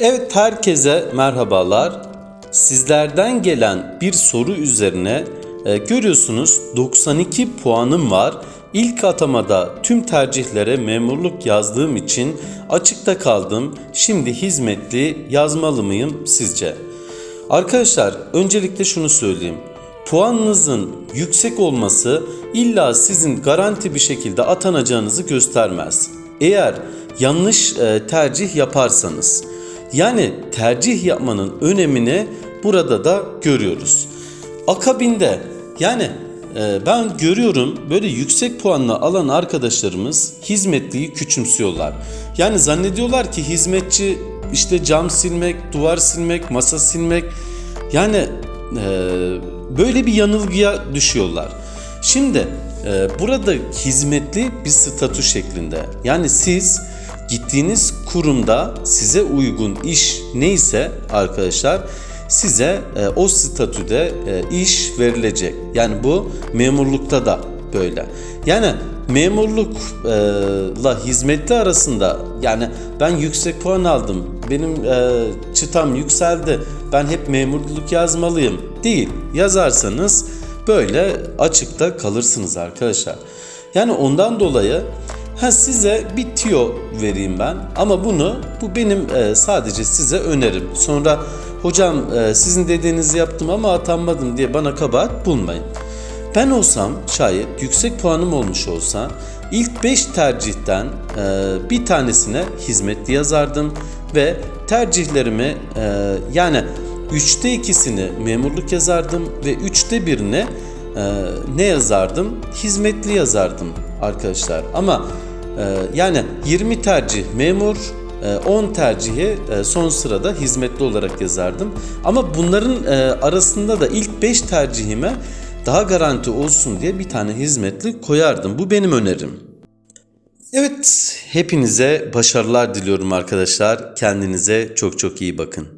Evet herkese merhabalar. Sizlerden gelen bir soru üzerine e, görüyorsunuz 92 puanım var. İlk atamada tüm tercihlere memurluk yazdığım için açıkta kaldım. Şimdi hizmetli yazmalı mıyım sizce? Arkadaşlar öncelikle şunu söyleyeyim. Puanınızın yüksek olması illa sizin garanti bir şekilde atanacağınızı göstermez. Eğer yanlış e, tercih yaparsanız yani tercih yapmanın önemini burada da görüyoruz. Akabinde yani e, ben görüyorum böyle yüksek puanla alan arkadaşlarımız hizmetliyi küçümsüyorlar. Yani zannediyorlar ki hizmetçi işte cam silmek, duvar silmek, masa silmek yani e, böyle bir yanılgıya düşüyorlar. Şimdi e, burada hizmetli bir statü şeklinde. Yani siz gittiğiniz kurumda size uygun iş neyse arkadaşlar size e, o statüde e, iş verilecek. Yani bu memurlukta da böyle. Yani memurlukla hizmetli arasında yani ben yüksek puan aldım. Benim e, çıtam yükseldi. Ben hep memurluk yazmalıyım. Değil. Yazarsanız böyle açıkta kalırsınız arkadaşlar. Yani ondan dolayı ha size bir tiyo vereyim ben ama bunu bu benim e, sadece size önerim. Sonra hocam e, sizin dediğinizi yaptım ama atanmadım diye bana kabahat bulmayın. Ben olsam şayet yüksek puanım olmuş olsa ilk 5 tercihten e, bir tanesine hizmetli yazardım ve tercihlerimi e, yani 3'te ikisini memurluk yazardım ve 3'te birini e, ne yazardım? Hizmetli yazardım arkadaşlar. Ama yani 20 tercih memur, e, 10 tercihi e, son sırada hizmetli olarak yazardım. Ama bunların e, arasında da ilk 5 tercihime daha garanti olsun diye bir tane hizmetli koyardım. Bu benim önerim. Evet, hepinize başarılar diliyorum arkadaşlar. Kendinize çok çok iyi bakın.